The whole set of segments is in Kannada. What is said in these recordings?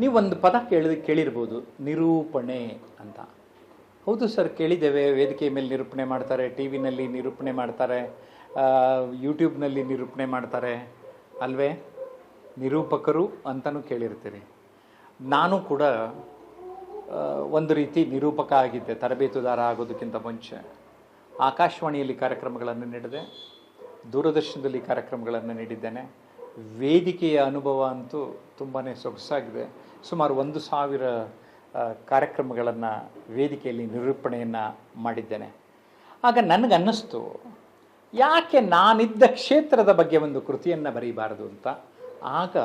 ನೀವು ಒಂದು ಪದ ಕೇಳಿ ಕೇಳಿರ್ಬೋದು, ನಿರೂಪಣೆ ಅಂತ. ಹೌದು ಸರ್, ಕೇಳಿದ್ದೇವೆ. ವೇದಿಕೆ ಮೇಲೆ ನಿರೂಪಣೆ ಮಾಡ್ತಾರೆ ಟಿ ವಿನಲ್ಲಿ ನಿರೂಪಣೆ ಮಾಡ್ತಾರೆ ಯೂಟ್ಯೂಬ್ನಲ್ಲಿ ನಿರೂಪಣೆ ಮಾಡ್ತಾರೆ. ಅಲ್ವೇ? ನಿರೂಪಕರು ಅಂತಲೂ ಕೇಳಿರ್ತೀರಿ. ನಾನು ಕೂಡ ಒಂದು ರೀತಿ ನಿರೂಪಕ ಆಗಿದ್ದೆ, ತರಬೇತುದಾರ ಆಗೋದಕ್ಕಿಂತ ಮುಂಚೆ. ಆಕಾಶವಾಣಿಯಲ್ಲಿ ಕಾರ್ಯಕ್ರಮಗಳನ್ನು ನೀಡಿದೆ, ದೂರದರ್ಶನದಲ್ಲಿ ಕಾರ್ಯಕ್ರಮಗಳನ್ನು ನೀಡಿದ್ದೇನೆ. ವೇದಿಕೆಯ ಅನುಭವ ಅಂತೂ ತುಂಬಾ ಸೊಗಸಾಗಿದೆ. ಸುಮಾರು ಒಂದು ಸಾವಿರ ಕಾರ್ಯಕ್ರಮಗಳನ್ನು, ವೇದಿಕೆಯಲ್ಲಿ ನಿರೂಪಣೆಯನ್ನು ಮಾಡಿದ್ದೇನೆ. ಆಗ ನನಗನ್ನಿಸ್ತು, ಯಾಕೆ ನಾನಿದ್ದ ಕ್ಷೇತ್ರದ ಬಗ್ಗೆ ಒಂದು ಕೃತಿಯನ್ನು ಬರೀಬಾರದು ಅಂತ. ಆಗ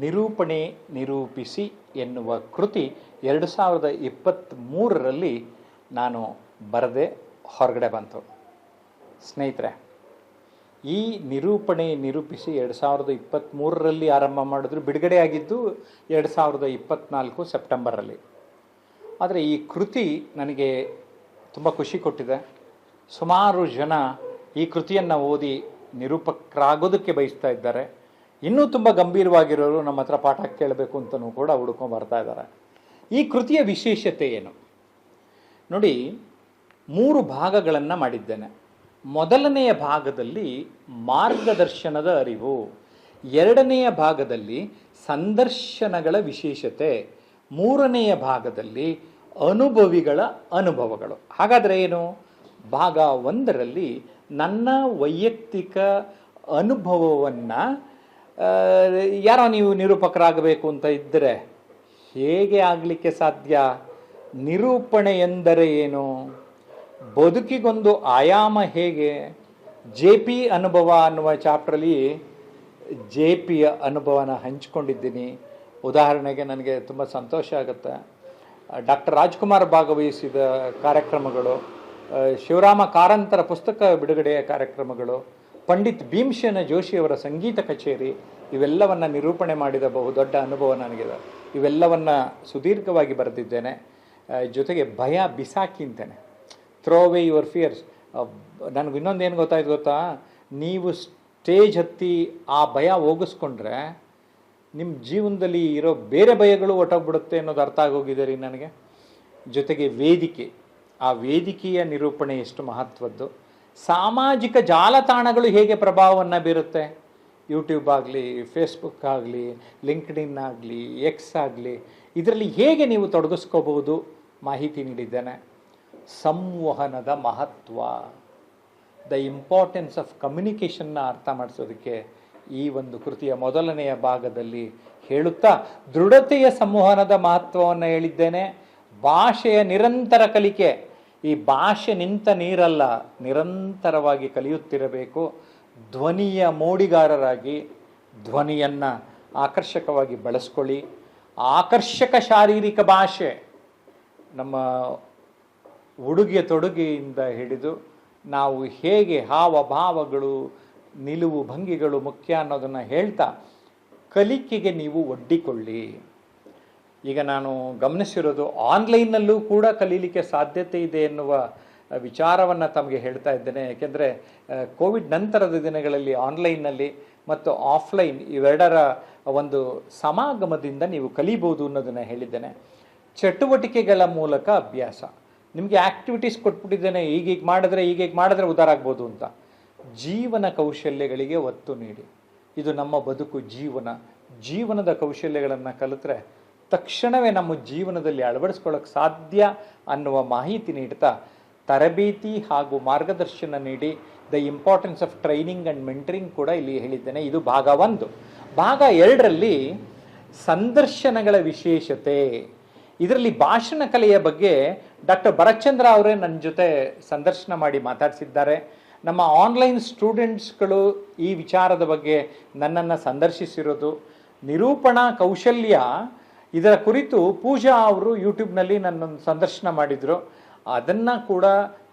ನಿರೂಪಣೆ ನಿರೂಪಿಸಿ ಎನ್ನುವ ಕೃತಿ ಎರಡು ಸಾವಿರದ ಇಪ್ಪತ್ತ್ಮೂರರಲ್ಲಿ ನಾನು ಬರದೆ ಹೊರಗಡೆ ಬಂತು. ಸ್ನೇಹಿತರೆ ಈ ನಿರೂಪಣೆ ನಿರೂಪಿಸಿ ಎರಡು ಸಾವಿರದ ಇಪ್ಪತ್ತ್ಮೂರರಲ್ಲಿ ಆರಂಭ ಮಾಡಿದ್ರು. ಬಿಡುಗಡೆ ಆಗಿದ್ದು ಎರಡು ಸಾವಿರದ ಇಪ್ಪತ್ತ್ನಾಲ್ಕು ಸೆಪ್ಟೆಂಬರಲ್ಲಿ. ಆದರೆ ಈ ಕೃತಿ ನನಗೆ ತುಂಬ ಖುಷಿ ಕೊಟ್ಟಿದೆ. ಸುಮಾರು ಜನ ಈ ಕೃತಿಯನ್ನು ಓದಿ ನಿರೂಪಕರಾಗೋದಕ್ಕೆ ಬಯಸ್ತಾ ಇದ್ದಾರೆ. ಇನ್ನೂ ತುಂಬ ಗಂಭೀರವಾಗಿರೋರು ನಮ್ಮ ಹತ್ರ ಪಾಠ ಕೇಳಬೇಕು ಅಂತಲೂ ಕೂಡ ಹುಡ್ಕೊಂಡು ಬರ್ತಾ ಇದ್ದಾರೆ. ಈ ಕೃತಿಯ ವಿಶೇಷತೆ ಏನು? ನೋಡಿ, ಮೂರು ಭಾಗಗಳನ್ನು ಮಾಡಿದ್ದೇನೆ. ಮೊದಲನೆಯ ಭಾಗದಲ್ಲಿ ಮಾರ್ಗದರ್ಶನದ ಅರಿವು. ಎರಡನೆಯ ಭಾಗದಲ್ಲಿ ಸಂದರ್ಶನಗಳ ವಿಶೇಷತೆ. ಮೂರನೆಯ ಭಾಗದಲ್ಲಿ ಅನುಭವಿಗಳ ಅನುಭವಗಳು. ಹಾಗಾದರೆ ಏನು? ಭಾಗ ಒಂದರಲ್ಲಿ ನನ್ನ ವೈಯಕ್ತಿಕ ಅನುಭವವನ್ನು ಯಾರೋ ನೀವು ನಿರೂಪಕರಾಗಬೇಕು ಅಂತ ಇದ್ದರೆ ಹೇಗೆ ಆಗಲಿಕ್ಕೆ ಸಾಧ್ಯ? ನಿರೂಪಣೆ ಎಂದರೆ ಏನು? ಬದುಕಿಗೊಂದು ಆಯಾಮ ಹೇಗೆ? ಜೆ ಪಿ ಅನುಭವ ಅನ್ನುವ ಚಾಪ್ಟ್ರಲ್ಲಿ ಜೆ ಪಿಯ ಅನುಭವನ ಹಂಚಿಕೊಂಡಿದ್ದೀನಿ. ಉದಾಹರಣೆಗೆ ನನಗೆ ತುಂಬ ಸಂತೋಷ ಆಗುತ್ತೆ. ಡಾಕ್ಟರ್ ರಾಜ್ಕುಮಾರ್ ಭಾಗವಹಿಸಿದ ಕಾರ್ಯಕ್ರಮಗಳು ಶಿವರಾಮ ಕಾರಂತರ ಪುಸ್ತಕ ಬಿಡುಗಡೆಯ ಕಾರ್ಯಕ್ರಮಗಳು, ಪಂಡಿತ್ ಭೀಮಸೇನ ಜೋಶಿಯವರ ಸಂಗೀತ ಕಚೇರಿ, ಇವೆಲ್ಲವನ್ನು ನಿರೂಪಣೆ ಮಾಡಿದ ಬಹು ದೊಡ್ಡ ಅನುಭವ ನನಗಿದೆ. ಇವೆಲ್ಲವನ್ನು ಸುದೀರ್ಘವಾಗಿ ಬರೆದಿದ್ದೇನೆ. ಜೊತೆಗೆ ಭಯ ಬಿಸಾಕಿ ಅಂತೇನೆ. ಥ್ರೋ ಅವೇ ಯುವರ್ ಫಿಯರ್ಸ್ ನನಗೆ ಇನ್ನೊಂದು ಏನು ಗೊತ್ತಾಯ್ತು ಗೊತ್ತಾ? ನೀವು ಸ್ಟೇಜ್ ಹತ್ತಿ ಆ ಭಯ ಹೋಗಿಸ್ಕೊಂಡ್ರೆ ನಿಮ್ಮ ಜೀವನದಲ್ಲಿ ಇರೋ ಬೇರೆ ಭಯಗಳು ಒಟ್ಟೋಗ್ಬಿಡುತ್ತೆ ಅನ್ನೋದು ಅರ್ಥ ಆಗೋಗಿದೆ ರೀ ನನಗೆ. ಜೊತೆಗೆ ವೇದಿಕೆ. ಆ ವೇದಿಕೆಯ ನಿರೂಪಣೆ ಎಷ್ಟು ಮಹತ್ವದ್ದು. ಸಾಮಾಜಿಕ ಜಾಲತಾಣಗಳು ಹೇಗೆ ಪ್ರಭಾವವನ್ನು ಬೀರುತ್ತೆ? ಯೂಟ್ಯೂಬ್ ಆಗಲಿ ಫೇಸ್ಬುಕ್ ಆಗಲಿ ಲಿಂಕ್ಡಿನ್ ಆಗಲಿ ಎಕ್ಸ್ ಆಗಲಿ, ಇದರಲ್ಲಿ ಹೇಗೆ ನೀವು ತೊಡಗಿಸ್ಕೋಬಹುದು ಮಾಹಿತಿ ನೀಡಿದ್ದೇನೆ. ಸಂವಹನದ ಮಹತ್ವ. ದ ಇಂಪಾರ್ಟೆನ್ಸ್ ಆಫ್ ಕಮ್ಯುನಿಕೇಷನ್ನ ಅರ್ಥ ಮಾಡಿಸೋದಕ್ಕೆ ಈ ಒಂದು ಕೃತಿಯ ಮೊದಲನೆಯ ಭಾಗದಲ್ಲಿ ಹೇಳುತ್ತಾ, ದೃಢತೆಯ ಸಂವಹನದ ಮಹತ್ವವನ್ನು ಹೇಳಿದ್ದೇನೆ. ಭಾಷೆಯ ನಿರಂತರ ಕಲಿಕೆ. ಈ ಭಾಷೆ ನಿಂತ ನೀರಲ್ಲ, ನಿರಂತರವಾಗಿ ಕಲಿಯುತ್ತಿರಬೇಕು. ಧ್ವನಿಯ ಮೋಡಿಗಾರರಾಗಿ ಧ್ವನಿಯನ್ನು ಆಕರ್ಷಕವಾಗಿ ಬಳಸ್ಕೊಳ್ಳಿ. ಆಕರ್ಷಕ ಶಾರೀರಿಕ ಭಾಷೆ. ನಮ್ಮ ಉಡುಗೆಯ ತೊಡುಗೆಯಿಂದ ಹಿಡಿದು ನಾವು ಹೇಗೆ ಹಾವಭಾವಗಳು, ನಿಲುವು ಭಂಗಿಗಳು ಮುಖ್ಯ ಅನ್ನೋದನ್ನು ಹೇಳ್ತಾ ಕಲಿಕೆಗೆ ನೀವು ಒಡ್ಡಿಕೊಳ್ಳಿ. ಈಗ ನಾನು ಗಮನಿಸಿರೋದು ಆನ್ಲೈನ್ನಲ್ಲೂ ಕೂಡ ಕಲೀಲಿಕ್ಕೆ ಸಾಧ್ಯತೆ ಇದೆ ಎನ್ನುವ ವಿಚಾರವನ್ನು ತಮಗೆ ಹೇಳ್ತಾ ಇದ್ದೇನೆ. ಏಕೆಂದರೆ ಕೋವಿಡ್ ನಂತರದ ದಿನಗಳಲ್ಲಿ ಆನ್ಲೈನ್ನಲ್ಲಿ ಮತ್ತು ಆಫ್ಲೈನ್ ಇವೆರಡರ ಒಂದು ಸಮಾಗಮದಿಂದ ನೀವು ಕಲಿಬೋದು ಅನ್ನೋದನ್ನು ಹೇಳಿದ್ದೇನೆ. ಚಟುವಟಿಕೆಗಳ ಮೂಲಕ ಅಭ್ಯಾಸ. ನಿಮಗೆ ಆ್ಯಕ್ಟಿವಿಟೀಸ್ ಕೊಟ್ಬಿಟ್ಟಿದ್ದೇನೆ ಈಗೀಗ ಮಾಡಿದ್ರೆ ಈಗೀಗ ಮಾಡಿದ್ರೆ ಉದ್ಧಾರ ಆಗ್ಬೋದು ಅಂತ. ಜೀವನ ಕೌಶಲ್ಯಗಳಿಗೆ ಒತ್ತು ನೀಡಿ. ಇದು ನಮ್ಮ ಬದುಕು ಜೀವನ. ಜೀವನದ ಕೌಶಲ್ಯಗಳನ್ನು ಕಲಿತ್ರೆ ತಕ್ಷಣವೇ ನಮ್ಮ ಜೀವನದಲ್ಲಿ ಅಳವಡಿಸ್ಕೊಳ್ಳೋಕೆ ಸಾಧ್ಯ ಅನ್ನುವ ಮಾಹಿತಿ ನೀಡ್ತಾ, ತರಬೇತಿ ಹಾಗೂ ಮಾರ್ಗದರ್ಶನ ನೀಡಿ the importance of training and mentoring ಕೂಡ ಇಲ್ಲಿ ಹೇಳಿದ್ದೇನೆ. ಇದು ಭಾಗ ಒಂದು. ಭಾಗ ಎರಡರಲ್ಲಿ ಸಂದರ್ಶನಗಳ ವಿಶೇಷತೆ. ಇದರಲ್ಲಿ ಭಾಷಣ ಕಲೆಯ ಬಗ್ಗೆ ಡಾಕ್ಟರ್ ಭರತ್ಚಂದ್ರ ಅವರೇ ನನ್ನ ಜೊತೆ ಸಂದರ್ಶನ ಮಾಡಿ ಮಾತಾಡಿಸಿದ್ದಾರೆ. ನಮ್ಮ ಆನ್ಲೈನ್ ಸ್ಟೂಡೆಂಟ್ಸ್ಗಳು ಈ ವಿಚಾರದ ಬಗ್ಗೆ ನನ್ನನ್ನು ಸಂದರ್ಶಿಸಿರೋದು. ನಿರೂಪಣಾ ಕೌಶಲ್ಯ ಇದರ ಕುರಿತು ಪೂಜಾ ಅವರು ಯೂಟ್ಯೂಬ್ನಲ್ಲಿ ನನ್ನನ್ನು ಸಂದರ್ಶನ ಮಾಡಿದರು. ಅದನ್ನು ಕೂಡ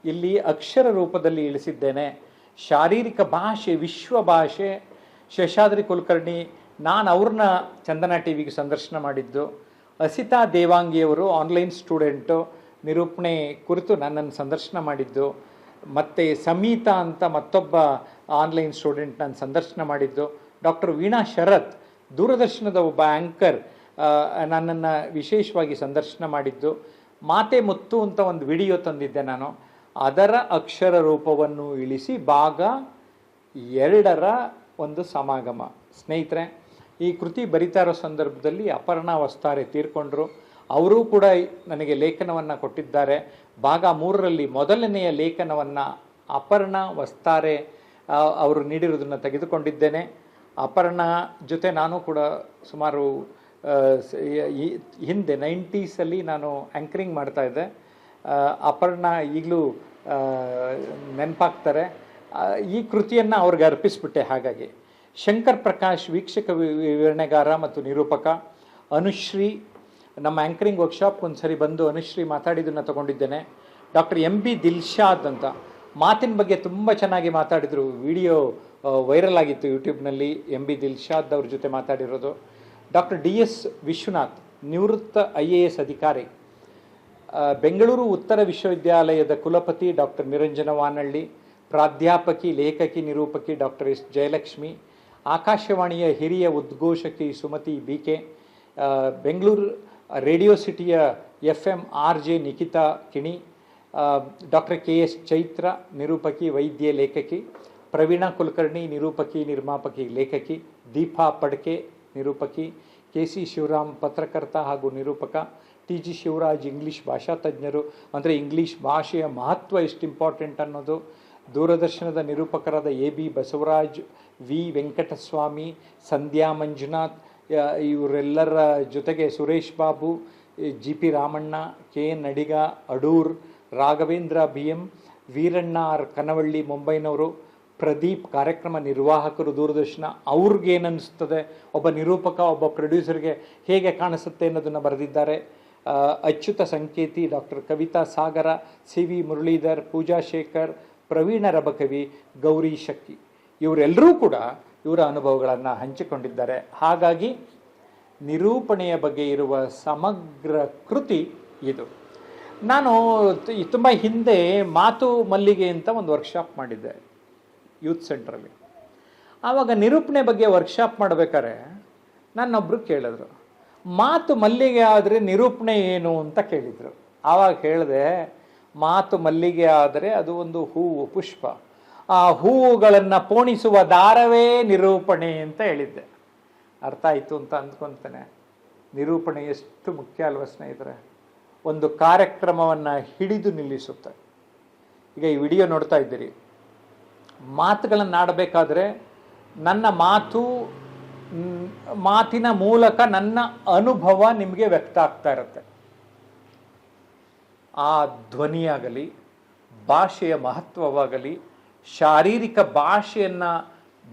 ಇಲ್ಲಿ ಅಕ್ಷರ ರೂಪದಲ್ಲಿ ಇಳಿಸಿದ್ದೇನೆ. ಶಾರೀರಿಕ ಭಾಷೆ, ವಿಶ್ವ ಭಾಷೆ, ಶೇಷಾದ್ರಿ ಕುಲಕರ್ಣಿ, ನಾನು ಅವ್ರನ್ನ ಚಂದನ ಟಿ ವಿಗೆ ಸಂದರ್ಶನ ಮಾಡಿದ್ದು. ಅಸಿತಾ ದೇವಾಂಗಿಯವರು ಆನ್ಲೈನ್ ಸ್ಟೂಡೆಂಟು, ನಿರೂಪಣೆ ಕುರಿತು ನನ್ನನ್ನು ಸಂದರ್ಶನ ಮಾಡಿದ್ದು, ಮತ್ತು ಸಮೀತಾ ಅಂತ ಮತ್ತೊಬ್ಬ ಆನ್ಲೈನ್ ಸ್ಟೂಡೆಂಟ್ ನಾನು ಸಂದರ್ಶನ ಮಾಡಿದ್ದು, ಡಾಕ್ಟರ್ ವೀಣಾ ಶರತ್, ದೂರದರ್ಶನದ ಒಬ್ಬ ಆ್ಯಂಕರ್ ನನ್ನನ್ನು ವಿಶೇಷವಾಗಿ ಸಂದರ್ಶನ ಮಾಡಿದ್ದು, ಮಾತೆ ಮುತ್ತು ಅಂತ ಒಂದು ವಿಡಿಯೋ ತಂದಿದ್ದೆ ನಾನು. ಅದರ ಅಕ್ಷರ ರೂಪವನ್ನು ಇಳಿಸಿ ಭಾಗ ಎರಡರ ಒಂದು ಸಮಾಗಮ. ಸ್ನೇಹಿತರೆ ಈ ಕೃತಿ ಬರಿತಾ ಇರೋ ಸಂದರ್ಭದಲ್ಲಿ ಅಪರ್ಣ ವಸ್ತಾರೆ ತೀರ್ಕೊಂಡ್ರು. ಅವರೂ ಕೂಡ ನನಗೆ ಲೇಖನವನ್ನು ಕೊಟ್ಟಿದ್ದಾರೆ. ಭಾಗ ಮೂರರಲ್ಲಿ ಮೊದಲನೆಯ ಲೇಖನವನ್ನು ಅಪರ್ಣ ವಸ್ತಾರೆ ಅವರು ನೀಡಿರೋದನ್ನು ತೆಗೆದುಕೊಂಡಿದ್ದೇನೆ. ಅಪರ್ಣ ಜೊತೆ ನಾನು ಕೂಡ ಸುಮಾರು ಹಿಂದೆ ನೈಂಟೀಸಲ್ಲಿ ನಾನು ಆ್ಯಂಕರಿಂಗ್ ಮಾಡ್ತಾ ಇದ್ದೆ. ಅಪರ್ಣ ಈಗಲೂ ನೆನಪಾಗ್ತಾರೆ. ಈ ಕೃತಿಯನ್ನು ಅವ್ರಿಗೆ ಅರ್ಪಿಸ್ಬಿಟ್ಟೆ ಹಾಗಾಗಿ. ಶಂಕರ್ ಪ್ರಕಾಶ್ ವೀಕ್ಷಕ ವಿವರಣೆಗಾರ ಮತ್ತು ನಿರೂಪಕ. ಅನುಶ್ರೀ, ನಮ್ಮ ಆ್ಯಂಕರಿಂಗ್ ವರ್ಕ್ಶಾಪ್ ಒಂದು ಸರಿ ಬಂದು ಅನುಶ್ರೀ ಮಾತಾಡಿದ್ದನ್ನು ತಗೊಂಡಿದ್ದೇನೆ. ಡಾಕ್ಟರ್ ಎಂ ಬಿ ದಿಲ್ಶಾದ್ ಅಂತ. ಮಾತಿನ ಬಗ್ಗೆ ತುಂಬ ಚೆನ್ನಾಗಿ ಮಾತಾಡಿದರು. ವಿಡಿಯೋ ವೈರಲ್ ಆಗಿತ್ತು ಯೂಟ್ಯೂಬ್ನಲ್ಲಿ ಎಂ ಬಿ ದಿಲ್ಶಾದ್ ಅವ್ರ ಜೊತೆ ಮಾತಾಡಿರೋದು. ಡಾಕ್ಟರ್ ಡಿ ಎಸ್ ವಿಶ್ವನಾಥ್, ನಿವೃತ್ತ ಐ ಎ ಎಸ್ ಅಧಿಕಾರಿ. ಬೆಂಗಳೂರು ಉತ್ತರ ವಿಶ್ವವಿದ್ಯಾಲಯದ ಕುಲಪತಿ ಡಾಕ್ಟರ್ ನಿರಂಜನ ವಾನಳ್ಳಿ, ಪ್ರಾಧ್ಯಾಪಕಿ, ಲೇಖಕಿ, ನಿರೂಪಕಿ ಡಾಕ್ಟರ್ ಎಸ್ ಜಯಲಕ್ಷ್ಮಿ ಆಕಾಶವಾಣಿಯ ಹಿರಿಯ ಉದ್ಘೋಷಕಿ Sumathi B K Bengaluru radio ಸಿಟಿಯ F M R J Nikhita Kini doctor K S Chaitra ನಿರೂಪಕಿ ವೈದ್ಯ ಲೇಖಕಿ, ಪ್ರವೀಣಾ ಕುಲಕರ್ಣಿ ನಿರೂಪಕಿ ನಿರ್ಮಾಪಕಿ ಲೇಖಕಿ, ದೀಪಾ ಪಡ್ಕೆ ನಿರೂಪಕಿ ಕೆ ಸಿ ಶಿವರಾಮ್ ಪತ್ರಕರ್ತ ಹಾಗೂ ನಿರೂಪಕ ಟಿ ಜಿ ಶಿವರಾಜ್ ಇಂಗ್ಲೀಷ್ ಭಾಷಾ ತಜ್ಞರು. ಅಂದರೆ ಇಂಗ್ಲೀಷ್ ಭಾಷೆಯ ಮಹತ್ವ ಎಷ್ಟು ಇಂಪಾರ್ಟೆಂಟ್ ಅನ್ನೋದು ದೂರದರ್ಶನದ ನಿರೂಪಕರಾದ A B Basavaraj, V Venkataswamy, Sandhya Manjunath ಇವರೆಲ್ಲರ ಜೊತೆಗೆ Suresh Babu, G P Ramanna, K N Adiga Adoor, Raghavendra B M, Veeranna R Kanavalli ಮುಂಬೈನವರು Pradeep ಕಾರ್ಯಕ್ರಮ ನಿರ್ವಾಹಕರು ದೂರದರ್ಶನ. ಅವ್ರಿಗೇನಿಸ್ತದೆ ಒಬ್ಬ ನಿರೂಪಕ, ಒಬ್ಬ ಪ್ರೊಡ್ಯೂಸರ್ಗೆ ಹೇಗೆ ಕಾಣಿಸುತ್ತೆ ಅನ್ನೋದನ್ನು ಬರೆದಿದ್ದಾರೆ. Achyuta Sanketi, doctor Kavitha Sagara, C V Muralidhar, Pooja Shekhar Praveena Rabakavi, Gowri Shakki ಇವರೆಲ್ಲರೂ ಕೂಡ ಇವರ ಅನುಭವಗಳನ್ನು ಹಂಚಿಕೊಂಡಿದ್ದಾರೆ. ಹಾಗಾಗಿ ನಿರೂಪಣೆಯ ಬಗ್ಗೆ ಇರುವ ಸಮಗ್ರ ಕೃತಿ ಇದು. ನಾನು ತುಂಬ ಹಿಂದೆ ಮಾತು ಮಲ್ಲಿಗೆ ಅಂತ ಒಂದು ವರ್ಕ್ಶಾಪ್ ಮಾಡಿದ್ದೆ ಯೂತ್ ಸೆಂಟ್ರಲ್ಲಿ ಆವಾಗ ನಿರೂಪಣೆ ಬಗ್ಗೆ ವರ್ಕ್ಶಾಪ್ ಮಾಡಬೇಕಾದ್ರೆ ನನ್ನೊಬ್ರು ಕೇಳಿದ್ರು, ಮಾತು ಮಲ್ಲಿಗೆ ಆದರೆ ನಿರೂಪಣೆ ಏನು? ಅಂತ ಕೇಳಿದರು. ಆವಾಗ ಹೇಳಿದೆ ಮಾತು ಮಲ್ಲಿಗೆ ಆದರೆ ಅದು ಒಂದು ಹೂವು, ಪುಷ್ಪ. ಆ ಹೂವುಗಳನ್ನು ಪೋಣಿಸುವ ದಾರವೇ ನಿರೂಪಣೆ ಅಂತ ಹೇಳಿದ್ದೆ. ಅರ್ಥ ಆಯಿತು ಅಂತ ಅಂದ್ಕೊತಾನೆ. ನಿರೂಪಣೆ ಎಷ್ಟು ಮುಖ್ಯ ಅಲ್ವ ಸ್ನೇಹಿತರೆ? ಒಂದು ಕಾರ್ಯಕ್ರಮವನ್ನು ಹಿಡಿದು ನಿಲ್ಲಿಸುತ್ತೆ. ಈಗ ಈ ವಿಡಿಯೋ ನೋಡ್ತಾ ಇದ್ದೀರಿ. ಮಾತುಗಳನ್ನು ಆಡಬೇಕಾದ್ರೆ ನನ್ನ ಮಾತು ಮಾತಿನ ಮೂಲಕ ನನ್ನ ಅನುಭವ ನಿಮಗೆ ವ್ಯಕ್ತ ಆಗ್ತಾ ಇರುತ್ತೆ. ಆ ಧ್ವನಿಯಾಗಲಿ, ಭಾಷೆಯ ಮಹತ್ವವಾಗಲಿ, ಶಾರೀರಿಕ ಭಾಷೆಯನ್ನು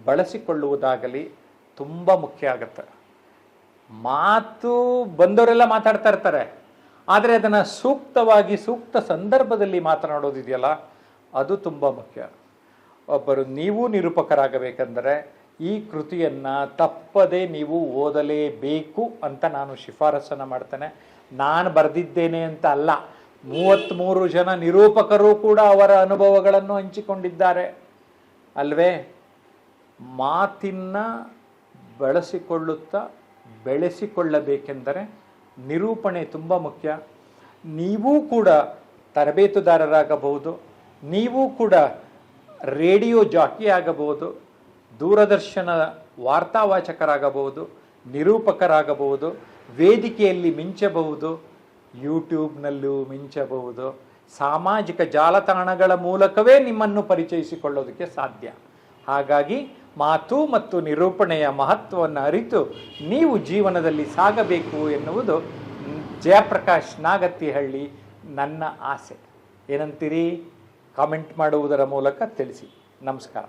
ಬಳಸಿಕೊಳ್ಳುವುದಾಗಲಿ ತುಂಬ ಮುಖ್ಯ ಆಗುತ್ತೆ. ಮಾತು ಬಂದವರೆಲ್ಲ ಮಾತಾಡ್ತಾ ಇರ್ತಾರೆ. ಆದರೆ ಅದನ್ನು ಸೂಕ್ತವಾಗಿ, ಸೂಕ್ತ ಸಂದರ್ಭದಲ್ಲಿ ಮಾತನಾಡೋದಿದೆಯಲ್ಲ, ಅದು ತುಂಬ ಮುಖ್ಯ. ಒಬ್ಬರು ನೀವು ನಿರೂಪಕರಾಗಬೇಕೆಂದರೆ ಈ ಕೃತಿಯನ್ನು ತಪ್ಪದೆ ನೀವು ಓದಲೇಬೇಕು ಅಂತ ನಾನು ಶಿಫಾರಸನ್ನು ಮಾಡ್ತೇನೆ. ನಾನು ಬರೆದಿದ್ದೇನೆ ಅಂತ ಅಲ್ಲ. ಮೂವತ್ತ್ಮೂರು ಜನ ನಿರೂಪಕರು ಕೂಡ ಅವರ ಅನುಭವಗಳನ್ನು ಹಂಚಿಕೊಂಡಿದ್ದಾರೆ. ಅಲ್ವೇ? ಮಾತಿನ ಬಳಸಿಕೊಳ್ಳುತ್ತಾ ಬೆಳೆಸಿಕೊಳ್ಳಬೇಕೆಂದರೆ ನಿರೂಪಣೆ ತುಂಬ ಮುಖ್ಯ. ನೀವೂ ಕೂಡ ತರಬೇತುದಾರರಾಗಬಹುದು. ನೀವು ಕೂಡ ರೇಡಿಯೋ ಜಾಕಿ ಆಗಬಹುದು. ದೂರದರ್ಶನ ವಾರ್ತಾವಾಚಕರಾಗಬಹುದು. ನಿರೂಪಕರಾಗಬಹುದು. ವೇದಿಕೆಯಲ್ಲಿ ಮಿಂಚಬಹುದು. ಯೂಟ್ಯೂಬ್ನಲ್ಲೂ ಮಿಂಚಬಹುದು. ಸಾಮಾಜಿಕ ಜಾಲತಾಣಗಳ ಮೂಲಕವೇ ನಿಮ್ಮನ್ನು ಪರಿಚಯಿಸಿಕೊಳ್ಳೋದಕ್ಕೆ ಸಾಧ್ಯ. ಹಾಗಾಗಿ ಮಾತು ಮತ್ತು ನಿರೂಪಣೆಯ ಮಹತ್ವವನ್ನು ಅರಿತು ನೀವು ಜೀವನದಲ್ಲಿ ಸಾಗಬೇಕು ಎನ್ನುವುದು ಜಯಪ್ರಕಾಶ್ ನಾಗತಿಹಳ್ಳಿ ನನ್ನ ಆಸೆ. ಏನಂತೀರಿ? ಕಾಮೆಂಟ್ ಮಾಡುವುದರ ಮೂಲಕ ತಿಳಿಸಿ. ನಮಸ್ಕಾರ.